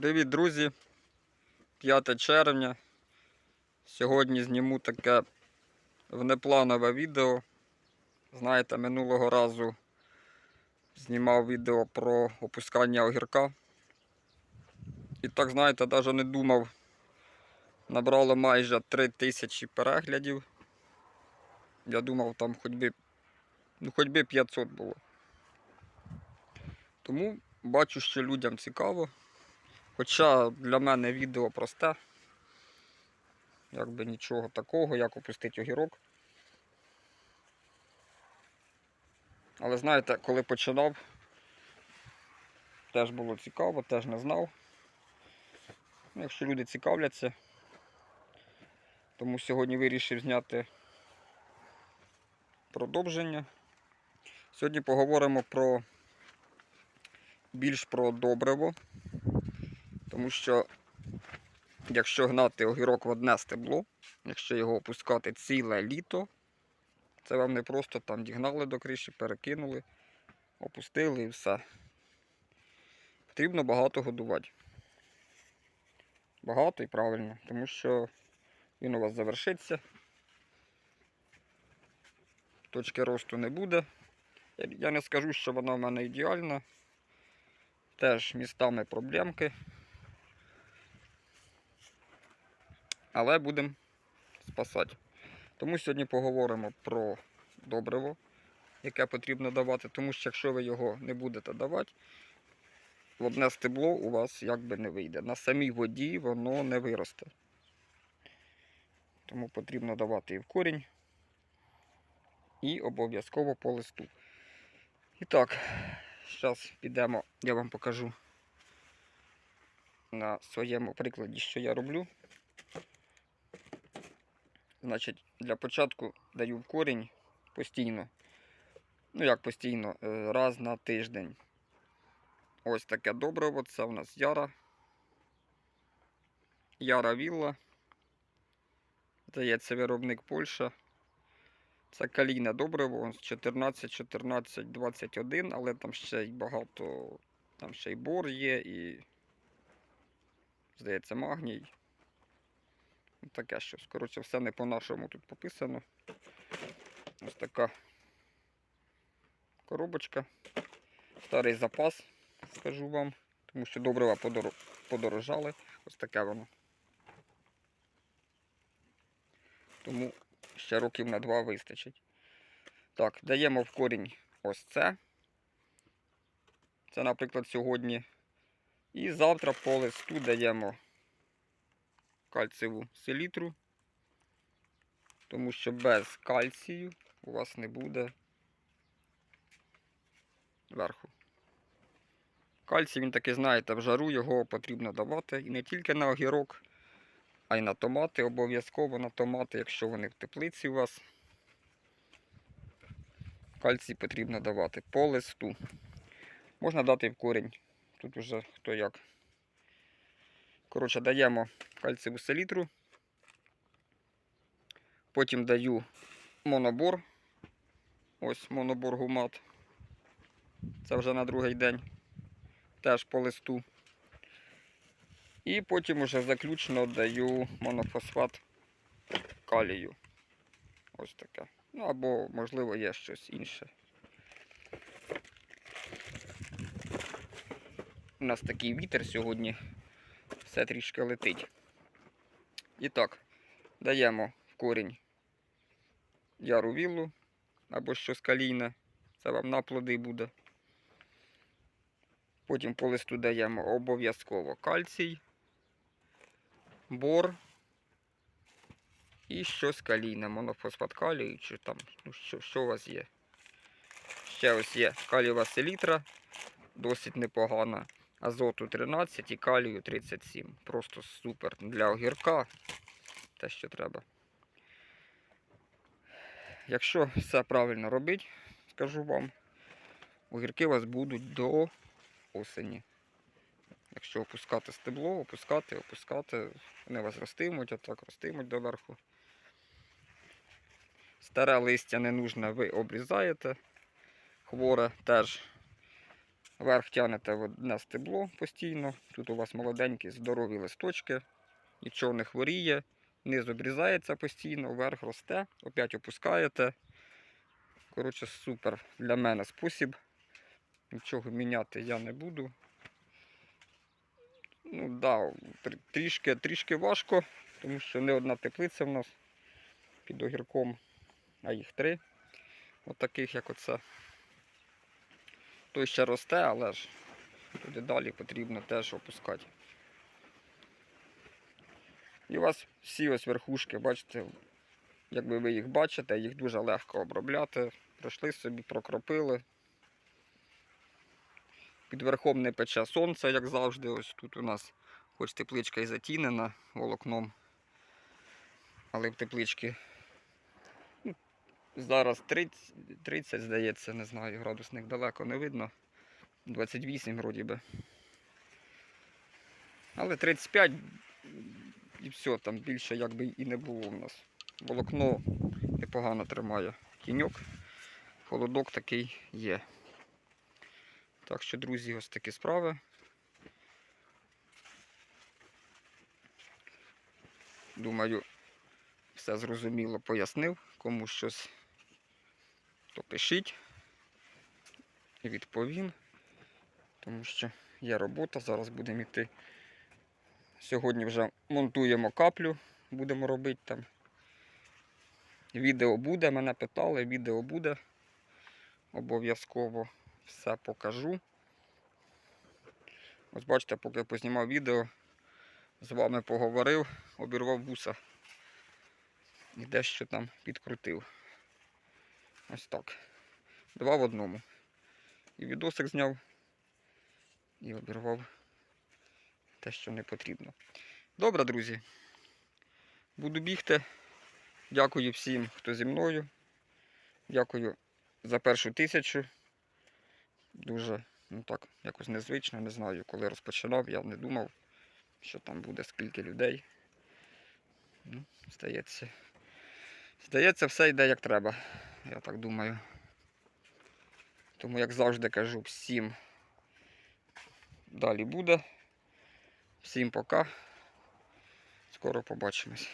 Привіт, друзі! 5 червня. Сьогодні зніму таке внепланове відео. Знаєте, минулого разу знімав відео про опускання огірка. І так, знаєте, навіть не думав. Набрало майже 3 тисячі переглядів. Я думав, там хоч би, ну, хоч би 500 було. Тому бачу, що людям цікаво. Хоча для мене відео просте. Якби нічого такого, як опустити огірок. Але знаєте, коли починав, теж було цікаво, теж не знав. Ну, Якщо люди цікавляться, тому сьогодні вирішив зняти продовження. Сьогодні поговоримо про більш про добриво. Тому що, якщо гнати огірок в одне стебло, якщо його опускати ціле літо, це вам не просто там дігнали до криші, перекинули, опустили і все. Потрібно багато годувати. Багато і правильно, тому що він у вас завершиться. Точки росту не буде. Я- не скажу, що вона в мене ідеальна. Теж містами проблемки. Але будемо спасати. Тому сьогодні поговоримо про добриво, яке потрібно давати, тому що якщо ви його не будете давати, в одне стебло у вас якби не вийде. На самій воді воно не виросте. Тому потрібно давати і в корінь, і обов'язково по листу. І так, зараз підемо, я вам покажу на своєму прикладі, що я роблю. Значить, для початку даю в корінь постійно. Ну як постійно, е, раз на тиждень. Ось таке добриво. Це у нас яра. Яра Вілла. Здається, виробник Польща. Це калійне добриво, 14, 14, 21, але там ще й багато, там ще й бор є і, здається, магній. Таке щось. Коротше, все не по-нашому тут пописано. Ось така коробочка. Старий запас, скажу вам, тому що добрива подор... подорожали. Ось таке воно. Тому ще років на два вистачить. Так, даємо в корінь ось це. Це, наприклад, сьогодні. І завтра по листу даємо кальцієву селітру, тому що без кальцію у вас не буде верху. Кальцій, він таки, знаєте, в жару його потрібно давати і не тільки на огірок, а й на томати, обов'язково на томати, якщо вони в теплиці у вас. Кальцій потрібно давати по листу. Можна дати в корінь. Тут уже хто як. Коротше, даємо кальцієву селітру. Потім даю монобор. Ось монобор гумат. Це вже на другий день. Теж по листу. І потім уже заключно даю монофосфат калію. Ось таке. Ну або, можливо, є щось інше. У нас такий вітер сьогодні все трішки летить. І так, даємо в корінь яру віллу або щось калійне. Це вам на плоди буде. Потім по листу даємо обов'язково кальцій, бор і щось калійне, монофосфат калію, чи там, ну, що, що у вас є. Ще ось є калієва селітра, досить непогана азоту 13 і калію 37. Просто супер для огірка. Те, що треба. Якщо все правильно робити, скажу вам, огірки у вас будуть до осені. Якщо опускати стебло, опускати, опускати, вони у вас ростимуть, отак ростимуть доверху. Старе листя не нужне, ви обрізаєте. Хворе теж Верх тягнете в одне стебло постійно. Тут у вас молоденькі, здорові листочки, нічого не хворіє, низ обрізається постійно, вверх росте, опять опускаєте. Коротше, супер для мене спосіб. Нічого міняти я не буду. Ну да, трішки, трішки важко, тому що не одна теплиця в нас під огірком, а їх три. Отаких, як оце. Той ще росте, але ж туди далі потрібно теж опускати. І у вас всі ось верхушки, бачите, якби ви їх бачите, їх дуже легко обробляти. Пройшли собі, прокропили. Під верхом не пече сонце, як завжди. Ось тут у нас хоч тепличка і затінена волокном. Але в тепличці зараз 30, 30, здається, не знаю, градусник далеко не видно. 28 вроді би. Але 35 і все, там більше якби і не було у нас. Волокно непогано тримає тіньок, холодок такий є. Так що, друзі, ось такі справи. Думаю, все зрозуміло пояснив. Кому щось, то пишіть і відповім. Тому що є робота, зараз будемо йти. Сьогодні вже монтуємо каплю, будемо робити там. Відео буде, мене питали, відео буде. Обов'язково все покажу. Ось бачите, поки я познімав відео, з вами поговорив, обірвав вуса і дещо там підкрутив. Ось так. Два в одному. І відосик зняв, і обірвав те, що не потрібно. Добре, друзі. Буду бігти. Дякую всім, хто зі мною. Дякую за першу тисячу. Дуже, ну так, якось незвично, не знаю, коли розпочинав, я не думав, що там буде скільки людей. Ну, здається. Здається, все йде як треба, я так думаю. Тому, як завжди кажу, всім далі буде. Всім пока. Скоро побачимось.